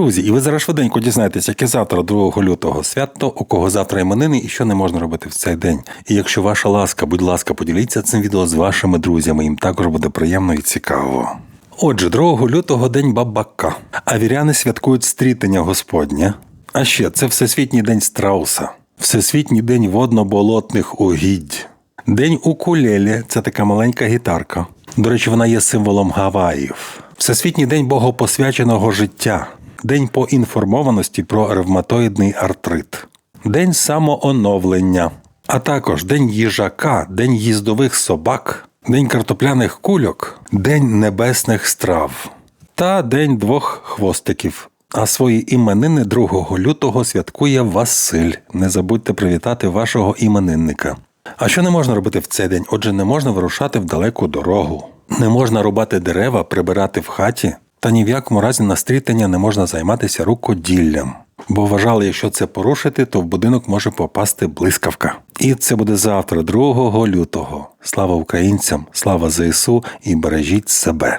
Друзі, і ви зараз швиденько дізнаєтесь, яке завтра 2 лютого свято, у кого завтра іменини і що не можна робити в цей день. І якщо ваша ласка, будь ласка, поділіться цим відео з вашими друзями, їм також буде приємно і цікаво. Отже, 2 лютого день бабака. А віряни святкують стрітення Господнє. А ще це Всесвітній день страуса, Всесвітній день водно-болотних угідь. День укулелі – це така маленька гітарка. До речі, вона є символом Гаваїв. Всесвітній день богопосвяченого життя. День поінформованості про ревматоїдний артрит. День самооновлення. А також День їжака, День їздових собак, День картопляних кульок, День небесних страв та День двох хвостиків. А свої іменини 2 лютого святкує Василь. Не забудьте привітати вашого іменинника. А що не можна робити в цей день? Отже, не можна вирушати в далеку дорогу, не можна рубати дерева, прибирати в хаті, та ні в якому разі на стрітення не можна займатися рукоділлям. Бо вважали, якщо це порушити, то в будинок може попасти блискавка. І це буде завтра, 2 лютого. Слава українцям, слава ЗСУ і бережіть себе.